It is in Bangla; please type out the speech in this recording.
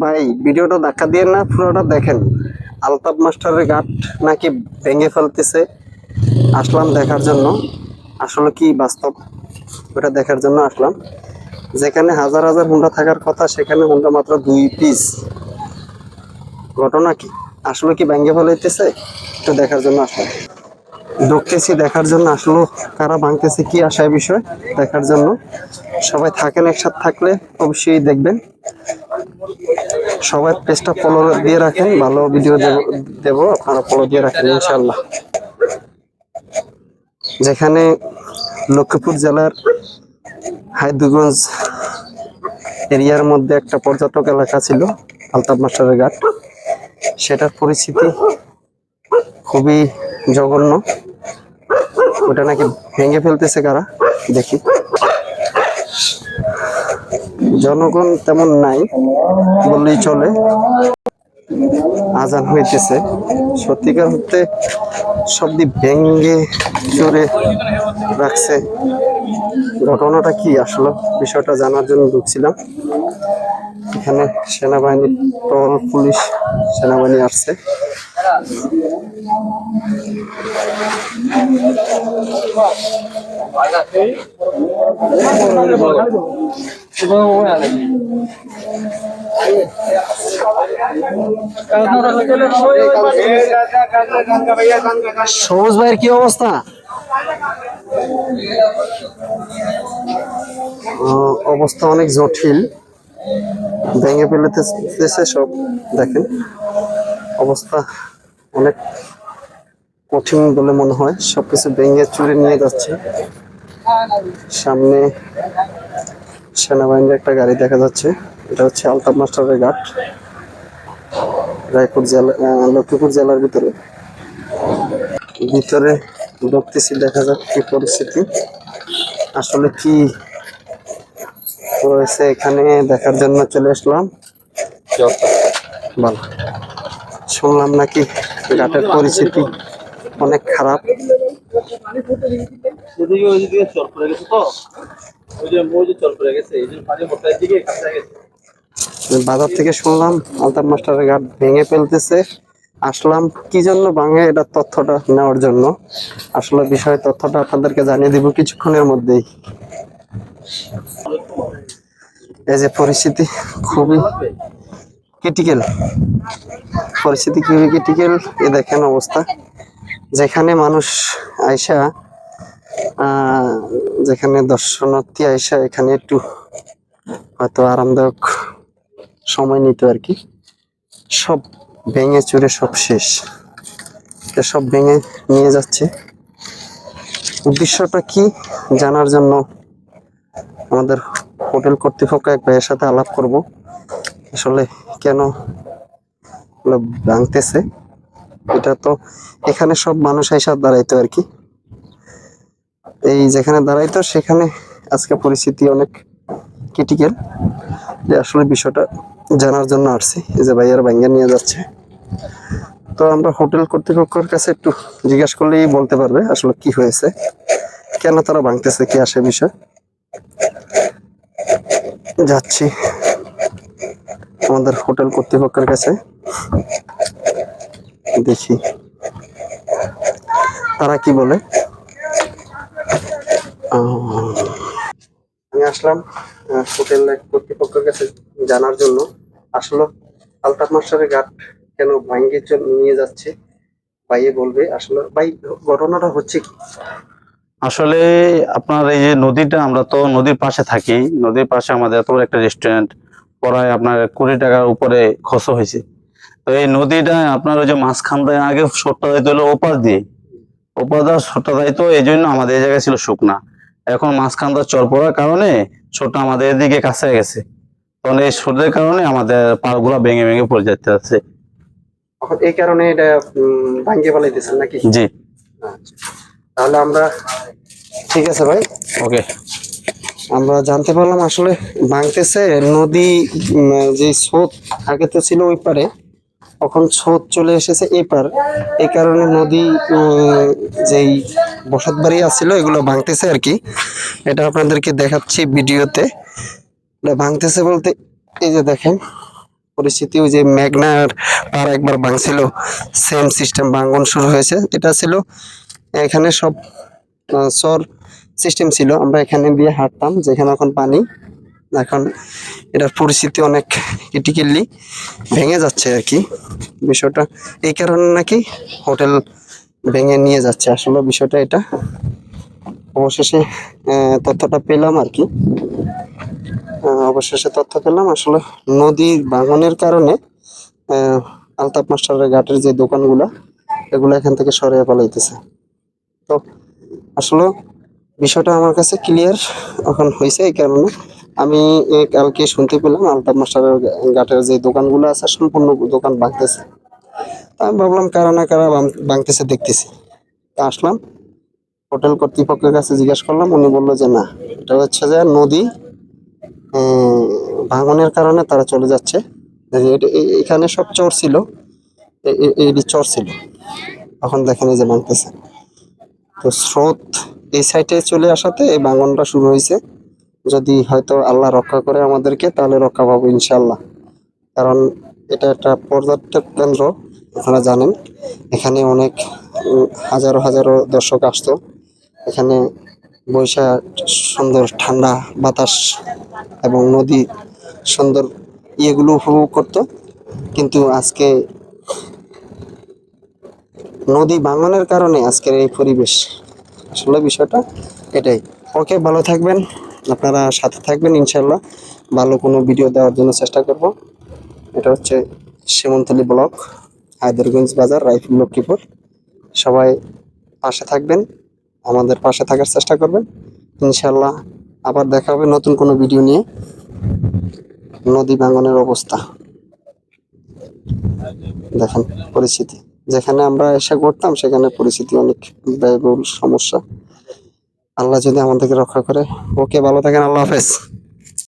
ভাই, ভিডিওটা ধাক্কা দিয়ে না, পুরোটা দেখেন। আলতাপ মাস্টারের গাট নাকি ভেঙে ফেলতেছে। আসলাম দেখার জন্য। আসলে কি বাস্তব? ওটা দেখার জন্য আসলাম। যেখানে হাজার হাজার হুন্ডা থাকার কথা, সেখানে হুন্ডা মাত্র দুই পিস ঘটনা কি? আসলে কি ভেঙে ফেলাইতেছে? একটু দেখার জন্য আসলাম। ঢুকতেছি, দেখার জন্য আসলে। কারা ভাঙতেছে, কি আশায় বিষয়? দেখার জন্য। সবাই থাকেন, একসাথে থাকলে অবশ্যই দেখবেন। সবাই পেজটা ফলো দিয়ে রাখেন, ভালো ভিডিও দেব আপনারা ফলো দিয়ে রাখেন ইনশাল্লাহ যেখানে লক্ষ্মীপুর জেলার হায়দুগঞ্জ এরিয়ার মধ্যে একটা পর্যটক এলাকা ছিল আলতাপ মাস্টারের ঘাট। সেটার পরিস্থিতি খুবই জঘন্য। ওটা নাকি ভেঙে ফেলতেছে কারা? দেখি। জনগণ তেমন নাই বললেই চলে। আজান হইতেছে। সত্যিকার হতে সবদি ভেঙ্গে চড়ে রাখছে। ঘটনাটা কি আসলো? বিষয়টা জানার জন্য ঢুকছিলাম। এখানে সেনাবাহিনী টল পুলিশ সেনাবাহিনী আসছে। সবুজ ভাইয়ের কি অবস্থা? অবস্থা অনেক জটিল। ভেঙে ফেলেতেছে সব, দেখেন। অবস্থা অনেক কঠিন বলে মনে হয়। সবকিছু ভেঙে চুরে নিয়ে যাচ্ছে। সামনে সেনাবাহিনীর একটা গাড়ি দেখা যাচ্ছে। এটা হচ্ছে আলতাপ মাস্টারের ঘাট, রায়পুর জেলা লক্ষ্মীপুর জেলার ভিতরে। ভিতরে ঢুকতেছি, দেখা যাক কি পরিস্থিতি। আসলে কি রয়েছে এখানে দেখার জন্য চলে আসলাম। ভালো শুনলাম নাকি ঘাটের পরিস্থিতি অনেক খারাপ। বাজার থেকে শুনলাম আলতাপ মাস্টারের ঘাট ভেঙে ফেলতেছে। আসলাম কি জন্য ভাঙে এটা তথ্যটা নেওয়ার জন্য? আসলে বিষয় তথ্যটা আপনাদেরকে জানিয়ে দিব কিছুক্ষণের মধ্যেই। এই যে পরিস্থিতি খুবই ক্রিটিক্যাল পরিস্থিতি খুবই ক্রিটিক্যাল এ দেখেন অবস্থা। যেখানে মানুষ আহ, যেখানে দর্শনার্থী আয়সা এখানে একটু হয়তো আরামদায়ক সময় নিত আর কি। সব ভেঙে চুরে সব শেষ। সব ভেঙে নিয়ে যাচ্ছে। উদ্দেশ্যটা কি জানার জন্য আমাদের হোটেল কর্তৃপক্ষ এক ভাইয়ের সাথে আলাপ করব। আসলে কেন ভাঙতেছে? এটা তো এখানে সব মানুষ এসে দাঁড়াইতো আর কি। এই যেখানে দাঁড়াইতো সেখানে আজকে পরিস্থিতি অনেক ক্রিটিক্যাল যে আসলে বিষয়টা জানার জন্য আসছি। এই যে ভাইয়ার ব্যাঙ্গে নিয়ে যাচ্ছে। তো আমরা হোটেল কর্তৃপক্ষের কাছে একটু জিজ্ঞাসা করলেই বলতে পারবে আসলে কি হয়েছে। কেন তারা ভাঙতেছে, কি আসে বিষয়। যাচ্ছি আমাদের হোটেল কর্তৃপক্ষের কাছে। দেখি। তারা কি বলে? আমি আসলাম হোটেল কর্তৃপক্ষের কাছে জানার জন্য। আসলে, আলতাফ মাস্টারের ঘাট কেন ভাঙ্গে নিয়ে যাচ্ছে? ভাইয়ে বলবে, আসলে, ভাই, ঘটনাটা হচ্ছে কি? আসলে আপনার এই যে নদীটা, আমরা তো নদীর পাশে থাকি। নদীর পাশে আমাদের এত একটা রেস্টুরেন্ট প্রায় আপনার কুড়ি টাকার উপরে খরচ হয়েছে। তো এই নদীটা, আপনার ওই যে মাঝখান আগে সরটা যাইতে হলো ওপার দিয়ে। ওপার দেওয়া সরটা যাইতো, এই জন্য আমাদের এই জায়গায় ছিল শুকনা। এখন মাঝখান দিয়ে চর পড়ার কারণে ছোটটা আমাদের এদিকে কাছে গেছে। তখন এই সরের কারণে আমাদের পাড়গুলা ভেঙে ভেঙে পড়ে যেতে আছে। এই কারণে এটা ভাঙ্গে ফেলাইতেছেন নাকি? জি। আচ্ছা। তাহলে আমরা ঠিক আছে ভাই। ওকে। আমরা জানতে পারলাম আসলে ভাঙতেছে নদী যে স্রোত আগে তো ছিল ওই পারে। এখন স্রোত চলে এসেছে এই পার এই কারণে নদী যেই বসত বাড়ি আছিল, এগুলো ভাঙতেছে আর কি। এটা আপনাদেরকে দেখাচ্ছি ভিডিওতে। এটা ভাঙতেছে বলতে, এই যে দেখেন, পরিস্থিতি ওই যে মেঘনার আর একবার ভাঙছিল। সেম সিস্টেম ভাঙন শুরু হয়েছে। এটা ছিল, এখানে সব চর সিস্টেম ছিল। আমরা এখানে দিয়ে হাঁটতাম, যেখানে এখন পানি। এখন এটার পরিস্থিতি অনেক ক্রিটিক্যালি ভেঙে যাচ্ছে আর কি। বিষয়টা এই কারণে নাকি হোটেল ভেঙে নিয়ে যাচ্ছে। আসলে বিষয়টা এটা। অবশেষে তথ্যটা পেলাম আর কি। অবশেষে তথ্য পেলাম। আসলে নদী ভাঙনের কারণে আলতাপ মাস্টারের ঘাটের যে দোকানগুলো, এগুলো এখান থেকে সরিয়ে পালাইতেছে তো, আসলে বিষয়টা আমার কাছে ক্লিয়ার এখন হয়েছে এই কারণে। আমি কালকে শুনতে পেলাম আলতাপ মাস্টারের ঘাটের যে দোকানগুলো আছে, সম্পূর্ণ দোকান ভাঙতেছে। আমি ভাবলাম, কারা না কারা ভাঙ- ভাঙতেছে, দেখতেছি। তা আসলাম, হোটেল কর্তৃপক্ষের কাছে জিজ্ঞাসা করলাম, উনি বলল যে, না, এটা হচ্ছে যে নদী ভাঙনের কারণে তারা চলে যাচ্ছে। এটা- এখানে সব চর ছিল। এ- এ- এই চর ছিল। এখন দেখেন এই যে ভাঙতেছে। তো স্রোত এই সাইডে চলে আসাতে এই ভাঙনটা শুরু হয়েছে। যদি হয়তো আল্লাহ রক্ষা করে আমাদেরকে, তাহলে রক্ষা পাবো ইনশাল্লাহ কারণ এটা একটা পর্যটক কেন্দ্র, আপনারা জানেন। এখানে অনেক হাজারো হাজারো দর্শক আসতো। এখানে বৈশাখ সুন্দর ঠান্ডা বাতাস এবং নদী সুন্দর ইয়েগুলো উপভোগ করতো। কিন্তু আজকে নদী ভাঙনের কারণে আজকের এই পরিবেশ। আসলে বিষয়টা এটাই। ওকে, ভালো থাকবেন। আপনারা সাথে থাকবেন ইনশাল্লাহ ভালো কোনো ভিডিও দেওয়ার জন্য চেষ্টা করব। এটা হচ্ছে সীমন্তলি ব্লক, হায়দরগঞ্জ বাজার রাইফুল লক্ষ্মীপুর। সবাই পাশে থাকবেন, আমাদের পাশে থাকার চেষ্টা করবেন। ইনশাল্লাহ আবার দেখা হবে নতুন কোনো ভিডিও নিয়ে। নদী ভাঙনের অবস্থা। দেখেন, পরিস্থিতি। যেখানে আমরা এসে করতাম সেখানে পরিস্থিতি অনেক ব্যয়বহুল সমস্যা। আল্লাহ যদি আমাদেরকে রক্ষা করে। ওকে ভালো থাকেন আল্লাহ হাফেজ।